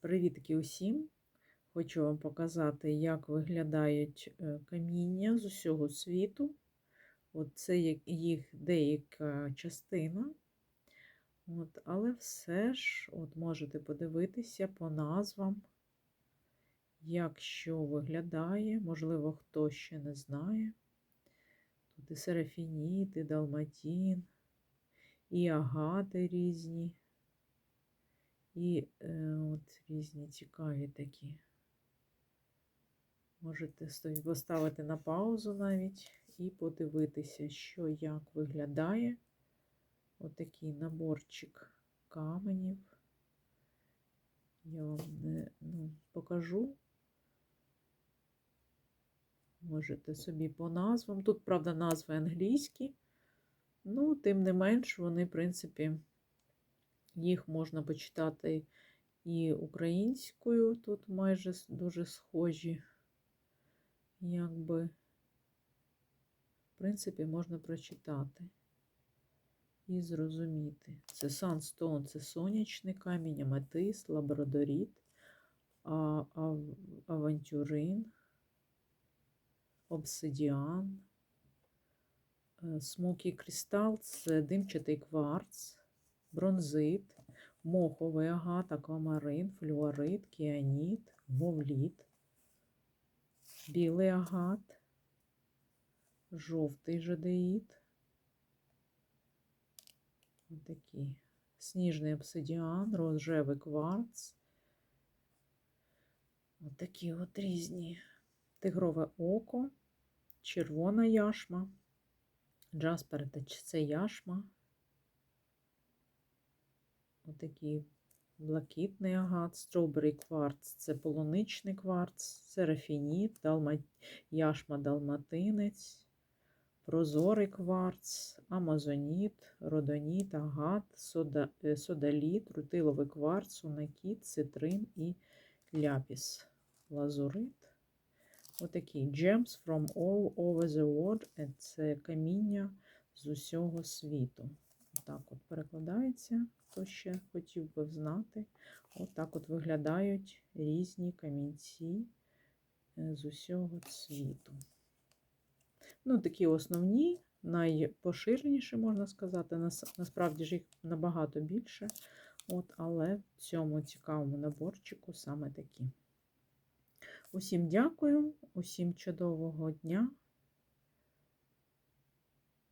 Привітки усім! Хочу вам показати, як виглядають е, каміння з усього світу. От це їх деяка частина. От, але все ж от можете подивитися по назвам, як що виглядає. Можливо, хто ще не знає. Тут і серафініт, і далматін, і агати різні. І е, от різні цікаві такі. Можете поставити на паузу навіть і подивитися, що як виглядає. Отакий наборчик каменів. Я вам не ну, покажу. Можете собі по назвам. Тут, правда, назви англійські. Ну, тим не менш, вони, в принципі, їх можна почитати і українською. Тут майже дуже схожі. Якби, в принципі, можна прочитати і зрозуміти. Це Санстоун, це сонячний камінь, аметист, лабрадоріт, авантюрин, обсидіан, е, смокій кристал це димчатий кварц, бронзит, моховий агат, аквамарин, флюорит, кіаніт, мовліт, білий агат, жовтий жадеїд. Такі. Сніжний обсидіан, рожевий кварц. Отакі от різні. Тигрове око, червона яшма, джаспер це яшма. Отакий блакитний агат, стробері кварц це полуничний кварц, серафініт, далма... яшма далматинець, прозорий кварц, амазоніт, родоніт, агат, сода... е, содаліт, рутиловий кварц, сунакіт, цитрин і ляпіс, лазурит. Отакий gems from all over the world. Е, Це каміння з усього світу. Так от перекладається, хто ще хотів би знати. Отак от виглядають різні камінці е, з усього світу. Ну, такі основні, найпоширеніші, можна сказати. Насправді ж їх набагато більше. От, але в цьому цікавому наборчику саме такі. Усім дякую, усім чудового дня.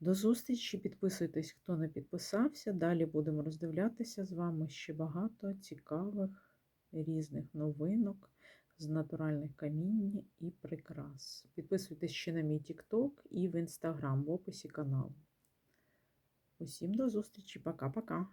До зустрічі. Підписуйтесь, хто не підписався. Далі будемо роздивлятися з вами ще багато цікавих різних новинок з натуральних камінь і прикрас. Підписуйтесь ще на мій TikTok і в Instagram в описі каналу. Усім до зустрічі. Пока-пока.